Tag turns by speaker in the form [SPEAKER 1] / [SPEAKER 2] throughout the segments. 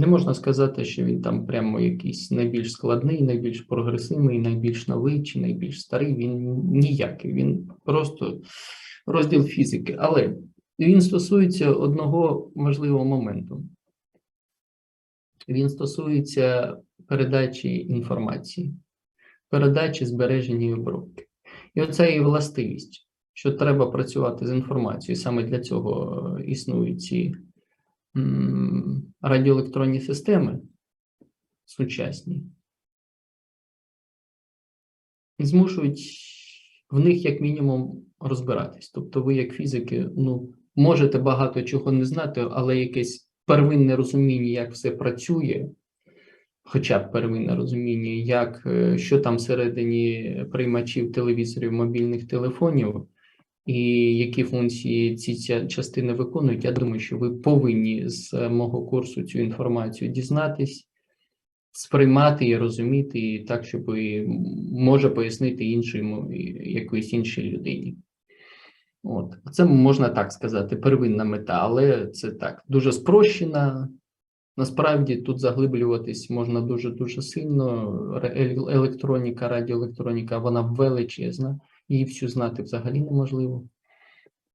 [SPEAKER 1] Не можна сказати, що він там прямо якийсь найбільш складний, найбільш прогресивний, найбільш новий чи найбільш старий. Він ніякий. Він просто розділ фізики. Але він стосується одного важливого моменту. Він стосується передачі інформації, передачі збереження і обробки. І оце і властивість, що треба працювати з інформацією. Саме для цього е, існують ці радіоелектронні системи сучасні. Змушують в них, як мінімум, розбиратись. Тобто, ви, як фізики, ну, можете багато чого не знати, але якесь первинне розуміння, як все працює, хоча б первинне розуміння, як, е, що там всередині приймачів телевізорів, мобільних телефонів, і які функції ці частини виконують. Я думаю, що ви повинні з е, мого курсу цю інформацію дізнатись, сприймати і розуміти, і так, щоб може пояснити іншому якоїсь іншій людині. От, це можна так сказати, первинна мета, але це так дуже спрощена. Насправді тут заглиблюватись можна дуже дуже сильно. Електроніка, радіоелектроніка, вона величезна, її всю знати взагалі неможливо,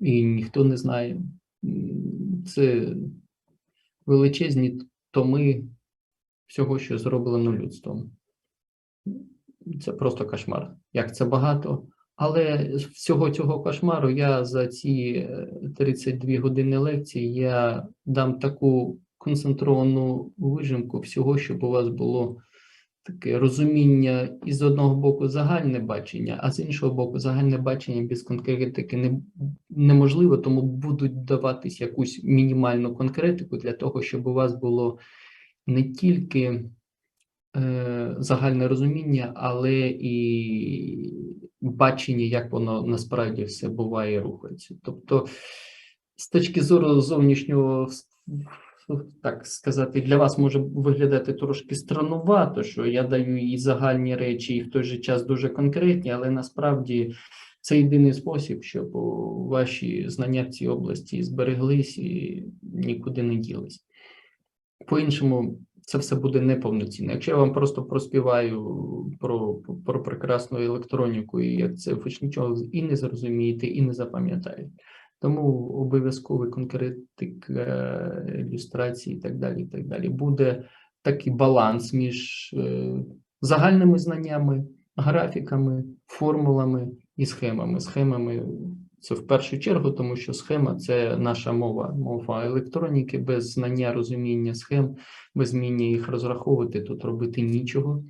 [SPEAKER 1] і ніхто не знає. Це величезні томи всього, що зроблено людством. Це просто кошмар. Як це багато. Але всього цього кошмару я за ці е, 32 години лекції я дам таку концентровану вижимку всього, щоб у вас було таке розуміння і з одного боку загальне бачення, а з іншого боку, загальне бачення без конкретики не, неможливо, тому будуть даватись якусь мінімальну конкретику для того, щоб у вас було не тільки е, загальне розуміння, але і бачення, як воно насправді все буває рухається. Тобто, з точки зору зовнішнього, так сказати, для вас може виглядати трошки странувато, що я даю і загальні речі, і в той же час дуже конкретні, але насправді це єдиний спосіб, щоб ваші знання в цій області збереглись і нікуди не ділись. По-іншому, це все буде неповноцінно. Якщо я вам просто проспіваю про, про прекрасну електроніку, і як це ви нічого і не зрозумієте, і не запам'ятаєте. Тому обов'язковий конкретик, е, ілюстрації і так далі. І так далі. Буде такий баланс між е, загальними знаннями, графіками, формулами і схемами. Схемами це в першу чергу, тому що схема це наша мова, мова електроніки, без знання розуміння схем, без вміння їх розраховувати, тут робити нічого.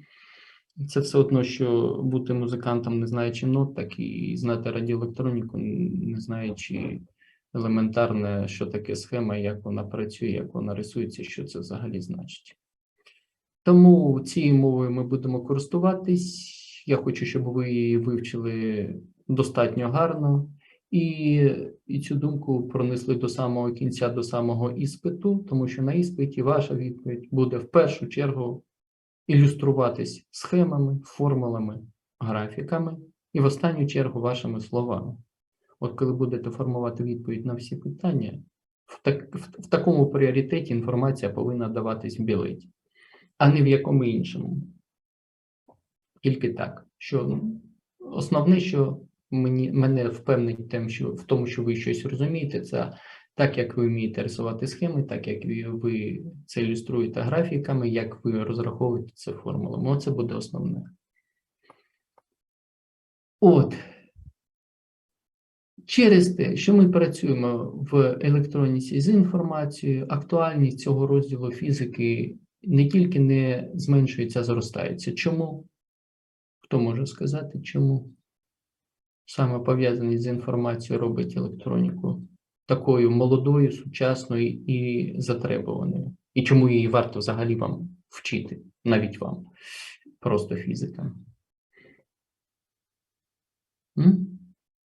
[SPEAKER 1] Це все одно, що бути музикантом, не знаючи нот, так і знати радіоелектроніку, не знаючи елементарне, що таке схема, як вона працює, як вона рисується, що це взагалі значить. Тому цією мовою ми будемо користуватись. Я хочу, щоб ви її вивчили достатньо гарно і, і цю думку пронесли до самого кінця, до самого іспиту, тому що на іспиті ваша відповідь буде в першу чергу ілюструватись схемами, формулами, графіками і в останню чергу вашими словами. От коли будете формувати відповідь на всі питання, в, так, в, в такому пріоритеті інформація повинна даватись в білеті, а не в якому іншому. Тільки так, що ну, основне, що мені, мене впевнить тим, що, в тому, що ви щось розумієте, це так, як ви вмієте рисувати схеми, так як ви, це ілюструєте графіками, як ви розраховуєте це формулами. Оце буде основне. От. Через те, що ми працюємо в електроніці з інформацією, актуальність цього розділу фізики не тільки не зменшується, а зростається. Чому? Хто може сказати, чому? Саме пов'язаність з інформацією робить електроніку такою молодою, сучасною і затребуваною. І чому її варто взагалі вам вчити, навіть вам, просто фізикам? М?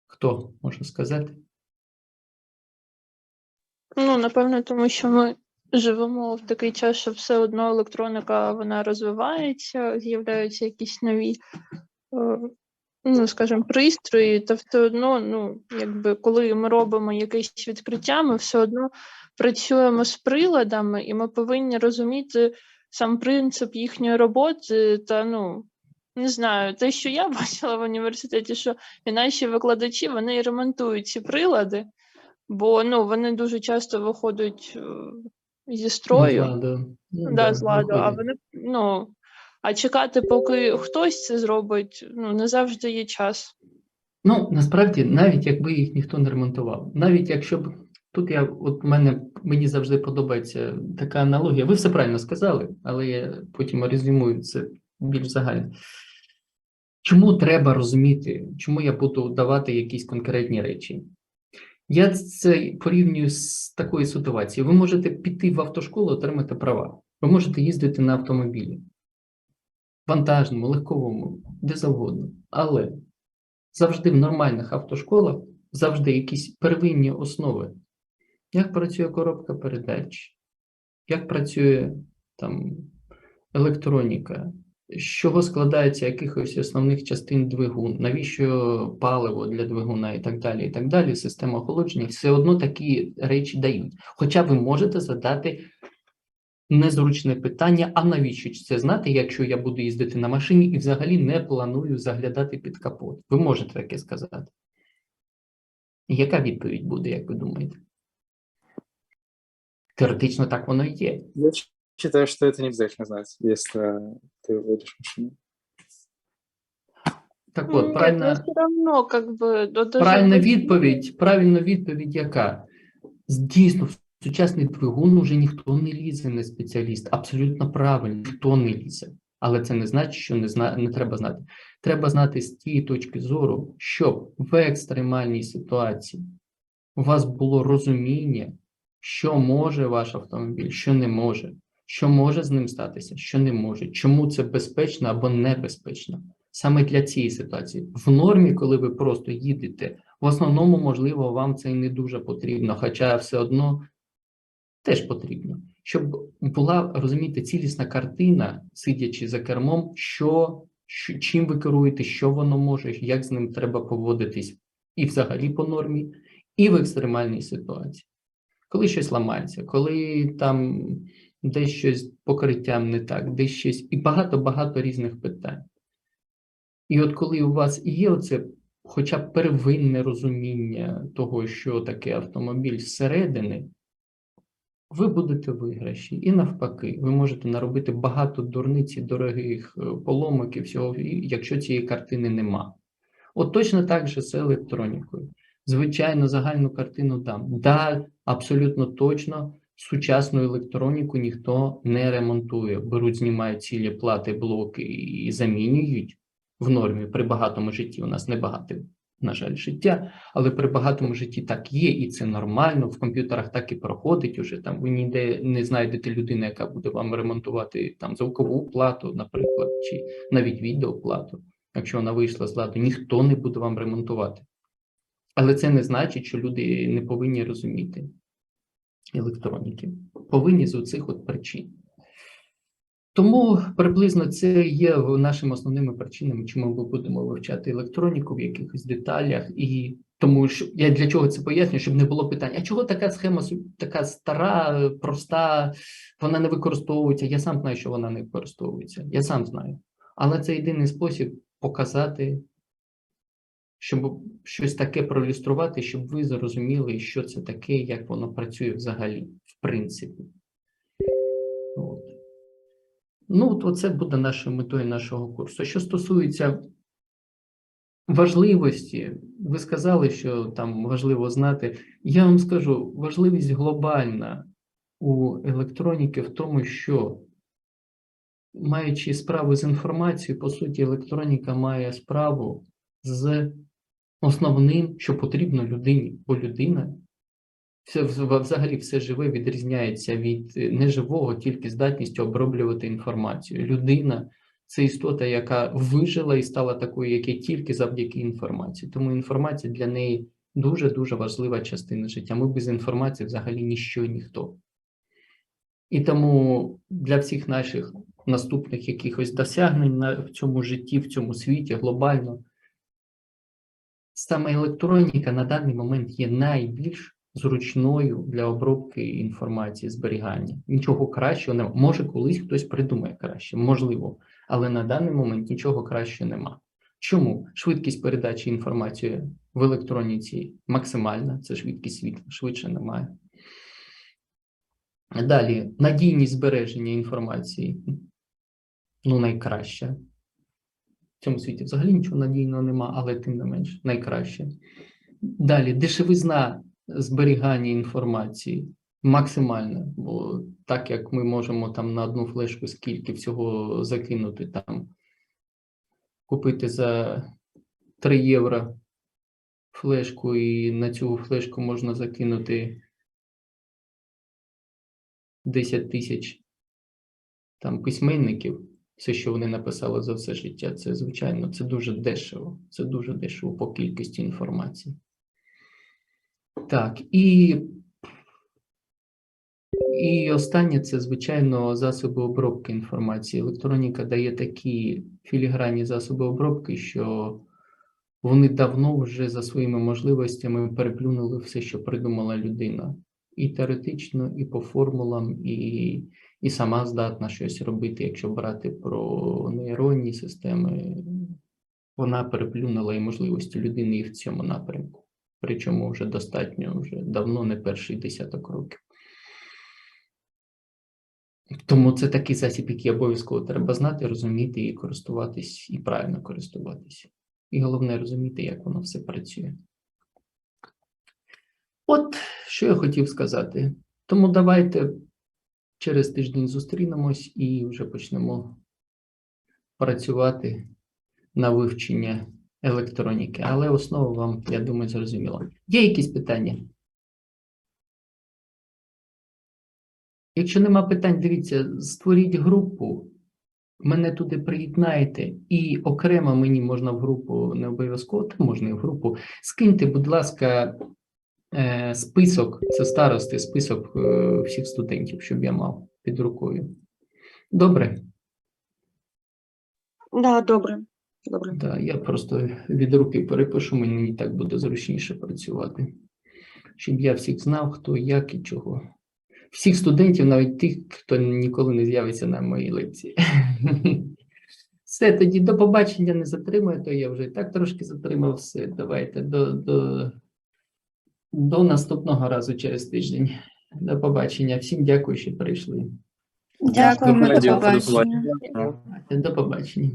[SPEAKER 1] Хто може сказати?
[SPEAKER 2] Ну, напевно, тому що ми живемо в такий час, що все одно електроніка вона розвивається, з'являються якісь нові, е, ну, скажімо, пристрої, та все одно, ну, якби коли ми робимо якесь відкриття, ми все одно працюємо з приладами, і ми повинні розуміти сам принцип їхньої роботи та ну. Не знаю, те, що я бачила в університеті, що і наші викладачі вони ремонтують ці прилади, бо ну, вони дуже часто виходять е, зі строю.
[SPEAKER 1] Ну,
[SPEAKER 2] Да, з ладу, а вони, ну, а чекати, поки хтось це зробить, ну, не завжди є час.
[SPEAKER 1] Ну, насправді, навіть якби їх ніхто не ремонтував, навіть якщо б тут я, от мене мені завжди подобається така аналогія. Ви все правильно сказали, але я потім резюмую це більш загально. Чому треба розуміти, чому я буду давати якісь конкретні речі? Я це порівнюю з такою ситуацією. Ви можете піти в автошколу, отримати права. Ви можете їздити на автомобілі, вантажному, легковому, де завгодно. Але завжди в нормальних автошколах завжди якісь первинні основи. Як працює коробка передач, як працює там електроніка, з чого складається якихось основних частин двигун, навіщо паливо для двигуна і так далі, і так далі, система охолодження, все одно такі речі дають. Хоча ви можете задати незручне питання, а навіщо це знати, якщо я буду їздити на машині і взагалі не планую заглядати під капот? Ви можете таке сказати. Яка відповідь буде, як ви думаєте? Теоретично так воно і є.
[SPEAKER 3] Я считаю, что это не обязательно знать, если ты водишь машину.
[SPEAKER 1] Так
[SPEAKER 2] Ну,
[SPEAKER 1] от, правильно.
[SPEAKER 2] все одно, как до
[SPEAKER 1] Правильна відповідь, правильна відповідь яка? Дійсно, в сучасний двигун уже ніхто не лізе, не спеціаліст. Абсолютно правильно, ніхто не лізе. Але це не значить, що не, зна... не треба знати. Треба знати з тієї точки зору, щоб в екстремальній ситуації у вас було розуміння, що може ваш автомобіль, що не може, що може з ним статися, що не може, чому це безпечно або небезпечно. Саме для цієї ситуації. В нормі, коли ви просто їдете, в основному, можливо, вам це і не дуже потрібно, хоча все одно теж потрібно. Щоб була, розумієте, цілісна картина, сидячи за кермом, що, що чим ви керуєте, що воно може, як з ним треба поводитись і взагалі по нормі, і в екстремальній ситуації. Коли щось ламається, коли там десь щось покриттям не так, десь щось, і багато-багато різних питань. І от коли у вас є оце хоча б первинне розуміння того, що таке автомобіль зсередини, ви будете виграші. І навпаки, ви можете наробити багато дурниці, дорогих е, поломок і всього, якщо цієї картини нема. От точно так же з електронікою. Звичайно, загальну картину дам. Да, абсолютно точно, сучасну електроніку ніхто не ремонтує. Беруть, знімають цілі плати, блоки і замінюють в нормі при багатому житті. У нас не багате, на жаль, життя, але при багатому житті так є, і це нормально. В комп'ютерах так і проходить уже. Там ви ніде не знайдете людини, яка буде вам ремонтувати там звукову плату, наприклад, чи навіть відеоплату. Якщо вона вийшла з ладу, ніхто не буде вам ремонтувати. Але це не значить, що люди не повинні розуміти електроніки. Повинні з оцих от причин. Тому приблизно це є нашими основними причинами, чому ми будемо вивчати електроніку в якихось деталях. І тому що я для чого це пояснюю, щоб не було питань, а чого така схема така стара, проста, вона не використовується. Я сам знаю, що вона не використовується. Я сам знаю. Але це єдиний спосіб показати, щоб щось таке проілюструвати, щоб ви зрозуміли, що це таке, як воно працює взагалі, в принципі. От. Ну, от це буде нашою метою нашого курсу. Що стосується важливості, ви сказали, що там важливо знати. Я вам скажу, важливість глобальна у електроніки в тому, що маючи справу з інформацією, по суті, електроніка має справу з основним, що потрібно людині, бо людина взагалі все живе відрізняється від е, неживого тільки здатністю оброблювати інформацію. Людина це істота, яка вижила і стала такою, як є тільки завдяки інформації. Тому інформація для неї дуже дуже важлива частина життя. Ми без інформації взагалі ніщо і ніхто. І тому для всіх наших наступних якихось досягнень в цьому житті, в цьому світі глобально, саме електроніка на даний момент є найбільш зручною для обробки інформації, зберігання. Нічого кращого немає. Може, колись хтось придумає краще, можливо, але на даний момент нічого кращого нема. Чому? Швидкість передачі інформації в електроніці максимальна, це швидкість світла, швидше немає. Далі, надійність збереження інформації. Ну, найкраща. В цьому світі взагалі нічого надійного нема, але тим не менш найкраще. Далі, дешевизна зберігання інформації максимальна, бо так як ми можемо там на одну флешку скільки всього закинути, там купити за 3 євро флешку, і на цю флешку можна закинути 10 тисяч там письменників, все, що вони написали за все життя, це звичайно, це дуже дешево. Це дуже дешево по кількості інформації. Так, і, і останнє це, звичайно, засоби обробки інформації. Електроніка дає такі філігранні засоби обробки, що вони давно вже за своїми можливостями переплюнули все, що придумала людина. І теоретично, і по формулам, і, і сама здатна щось робити, якщо брати про нейронні системи, вона переплюнула і можливості людини і в цьому напрямку. Причому вже достатньо, вже давно не перший десяток років. Тому це такий засіб, який обов'язково треба знати, розуміти і користуватись, і правильно користуватись. І головне розуміти, як воно все працює. От що я хотів сказати. Тому давайте через тиждень зустрінемось і вже почнемо працювати на вивчення електроніки. Але основа вам, я думаю, зрозуміла. Є якісь питання? Якщо нема питань, дивіться, створіть групу, мене туди приєднаєте, і окремо мені можна в групу, не обов'язково, та можна і в групу. Скиньте, будь ласка, е, список, це старости, список е, всіх студентів, щоб я мав під рукою. Добре?
[SPEAKER 4] Да, добре. Добре.
[SPEAKER 1] Да, я просто від руки перепишу, мені так буде зручніше працювати. Щоб я всіх знав, хто, як і чого. Всіх студентів, навіть тих, хто ніколи не з'явиться на моїй лекції. Все, тоді до побачення не затримую, то я вже і так трошки затримав все. Давайте до, до, до наступного разу через тиждень. До побачення. Всім дякую, що прийшли.
[SPEAKER 5] Дякуємо, до
[SPEAKER 3] Дякую, до побачення.
[SPEAKER 1] До побачення.